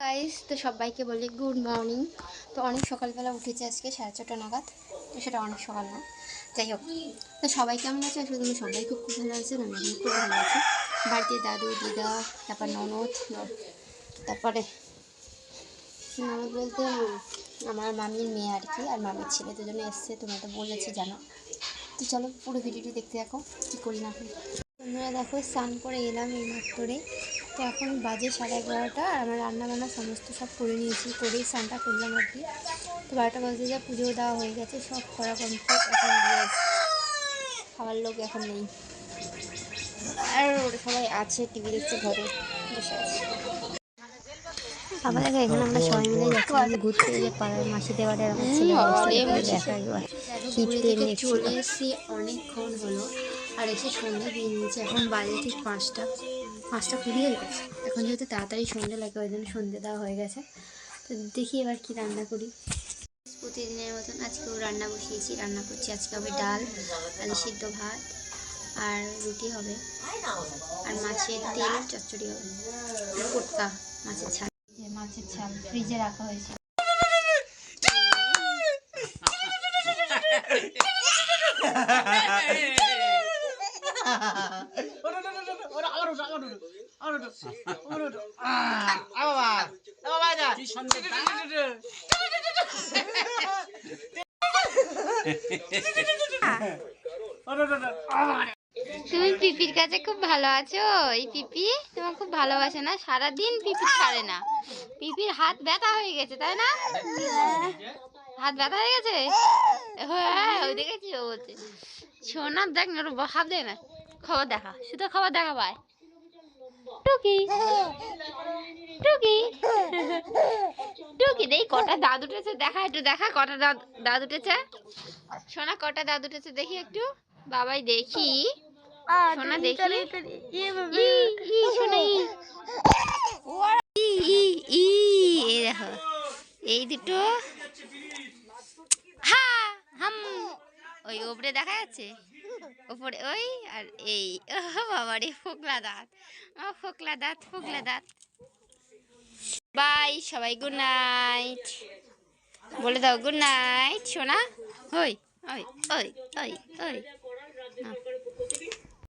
Guys তো সবাইকে বলি গুড মর্নিং তো অনেক সকালবেলা উঠেছে আজকে, সাড়ে ছটা নাগাদ। তো সেটা অনেক সকাল না। যাই হোক, তো সবাই কেমন আছে? আসলে তুমি সবাই খুব খুব ভালো আছে, আমি খুব ভালো আছি। বাড়িতে দাদু, দিদা, তারপর ননদ, তারপরে ননদ বলতে, আমার মামির মেয়ে আর কি, আর মামির ছেলে দুজনে এসছে, তোমরা তো বলেছি, জানো। তো চলো পুরো ভিডিওটি দেখতে দেখো কী করি না তোমরা দেখো স্নান করে এলাম এই মাত্রে তো এখন বাজে সাড়ে এগারোটা আর আমার রান্না বান্না সমস্ত সব করে নিয়েছি করেই স্নানটা করলাম আর কি। তো বারোটা বাজে যা পুজো দেওয়া হয়ে গেছে সব করা কমপ্লিট এখন খাবার লোক এখন নেই। আর ওরা সবাই আছে টিভি দেখছে ঘরে বসে আছে। আবার দেখো এখানে আমরা সবাই মিলে যাচ্ছি ঘুরতে যে পাড়ার মাসি দেওয়ারে দেখা চলে এসেছি অনেকক্ষণ হলো। আর এসে সন্ধ্যে দিয়ে নিয়েছে, এখন বাজে ঠিক পাঁচটা। পাঁচটা হয়ে গেছে। এখন যেহেতু তাড়াতাড়ি সন্ধ্যে লাগে, ওই জন্য সন্ধ্যে দেওয়া হয়ে গেছে। তো দেখি এবার কি রান্না করি। প্রতিদিনের মতন আজকেও রান্না বসিয়েছি। রান্না করছি, আজকে হবে ডাল, আলু সিদ্ধ ভাত, আর রুটি হবে। আর মাছের তেল, চচ্চড়ি হবে। পোটকা মাছের ছাল মাছের ছাল ফ্রিজে রাখা হয়েছে। তুমি পিপির কাছে খুব ভালো আছো? এই পিপি তোমার খুব ভালোবাসে না? সারাদিন পিপি ছাড়ে না। পিপির হাত ব্যথা হয়ে গেছে তাই না? হাত ব্যথা হয়ে গেছে? হ্যাঁ ওই দেখেছি ও বলছে। সোনা দেখ না ওর হাত দেয় না। খবর দেখা। শুধু খবর দেখা পায়। টুকি। টুকি। টুকি দেই কটা দাঁত উঠেছে দেখা একটু দেখা কটা দাঁত দাঁত উঠেছে সোনা কটা দাঁত উঠেছে দেখি একটু। বাবাই দেখি। সোনা দেখি ই, ই, সোনা, ই। ই, ই, ই, এই দেখো। এই দুটো। হা হাম। ওই ওপরে দেখা যাচ্ছে? ওপরে ওই আর এই। বাবা রে, ফোকলা দাঁত। ফোকলা দাঁত ফোকলা দাঁত। বাই, সবাই গুড নাইট বলে দাও গুড নাইট সোনা। ওই ওই ওই ওই ওই।